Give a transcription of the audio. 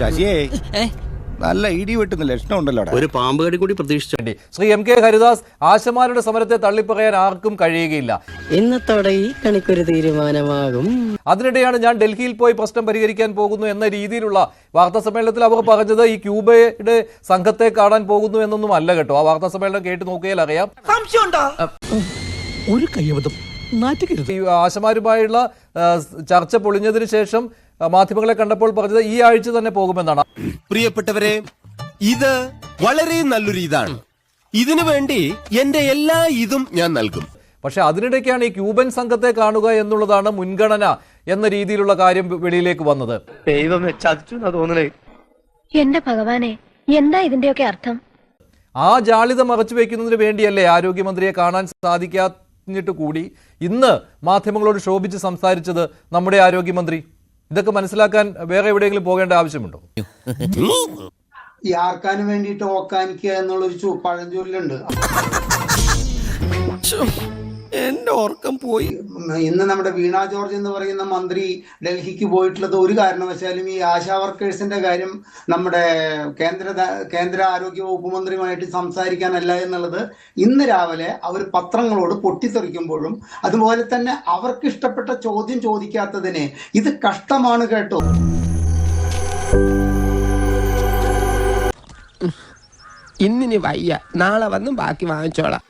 ശശിയേ നല്ല ഇടി വെട്ടുന്ന ലക്ഷണം ഉണ്ടല്ലോ ഒരു പാമ്പ് കടി കൂടി പ്രതീക്ഷിച്ചേണ്ടി ശ്രീ എം കെ ഹരിദാസ് ആശമാരുടെ സമരത്തെ തള്ളിപ്പറയാൻ ആർക്കും കഴിയുകയില്ല. ഇന്നത്തോടെ ഈ കണിക്കൊരു തീരുമാനമാകും. അതിനിടെയാണ് ഞാൻ ഡൽഹിയിൽ പോയി പ്രശ്നം പരിഹരിക്കാൻ പോകുന്നു എന്ന രീതിയിലുള്ള വാർത്താ സമ്മേളനത്തിൽ അവർ പറഞ്ഞത് ഈ ക്യൂബയുടെ സംഘത്തെ കാണാൻ പോകുന്നു എന്നൊന്നും അല്ല കേട്ടോ. ആ വാർത്താ സമ്മേളനം കേട്ട് നോക്കിയാൽ അറിയാം. ഒരു കയ്യബദ്ധം ആശമാരുമായുള്ള ചർച്ച പൊളിഞ്ഞതിന് ശേഷം മാധ്യമങ്ങളെ കണ്ടപ്പോൾ പറഞ്ഞത് ഈ ആഴ്ച തന്നെ പോകുമെന്നാണ്. പ്രിയപ്പെട്ടവരെ ഇത് വളരെ നല്ലൊരു ഇതാണ്. ഇതിനു വേണ്ടി എന്റെ എല്ലാ ഇതും ഞാൻ നൽകും. പക്ഷെ അതിനിടയ്ക്കാണ് ഈ ക്യൂബൻ സംഘത്തെ കാണുക എന്നുള്ളതാണ് മുൻഗണന എന്ന രീതിയിലുള്ള കാര്യം വെളിയിലേക്ക് വന്നത്. ദൈവമേ ചതിച്ചു എന്നാ തോന്നണേ. എന്റെ ഭഗവാനെ എന്താ ഇതിന്റെയൊക്കെ അർത്ഥം? ആ ജാളിത മറച്ചു വെക്കുന്നതിന് വേണ്ടിയല്ലേ ആരോഗ്യമന്ത്രിയെ കാണാൻ സാധിക്കാഞ്ഞിട്ട് കൂടി ഇന്ന് മാധ്യമങ്ങളോട് ശോഭിച്ച് സംസാരിച്ചത് നമ്മുടെ ആരോഗ്യമന്ത്രി. ഇതൊക്കെ മനസ്സിലാക്കാൻ വേറെ എവിടെയെങ്കിലും പോകേണ്ട ആവശ്യമുണ്ടോ? ഈ ആർക്കാനും വേണ്ടിയിട്ട് ഓക്കാനിക്കുക എന്നുള്ളൊരു പഴഞ്ചൊല്ലുണ്ട്. എന്റെ ഓർക്കം പോയി. ഇന്ന് നമ്മുടെ വീണ ജോർജ് എന്ന് പറയുന്ന മന്ത്രി ഡൽഹിക്ക് പോയിട്ടുള്ളത് ഒരു കാരണവശാലും ഈ ആശാ വർക്കേഴ്സിന്റെ കാര്യം നമ്മുടെ കേന്ദ്ര കേന്ദ്ര ആരോഗ്യ വകുപ്പ് മന്ത്രിയുമായിട്ട് സംസാരിക്കാനല്ല എന്നുള്ളത് ഇന്ന് രാവിലെ അവർ പത്രങ്ങളോട് പൊട്ടിത്തെറിക്കുമ്പോഴും അതുപോലെ തന്നെ അവർക്ക് ഇഷ്ടപ്പെട്ട ചോദ്യം ചോദിക്കാത്തതിന് ഇത് കഷ്ടമാണ് കേട്ടോ. ഇന്നിനി വയ്യ. നാളെ വന്നും ബാക്കി വാങ്ങിച്ചോളാം.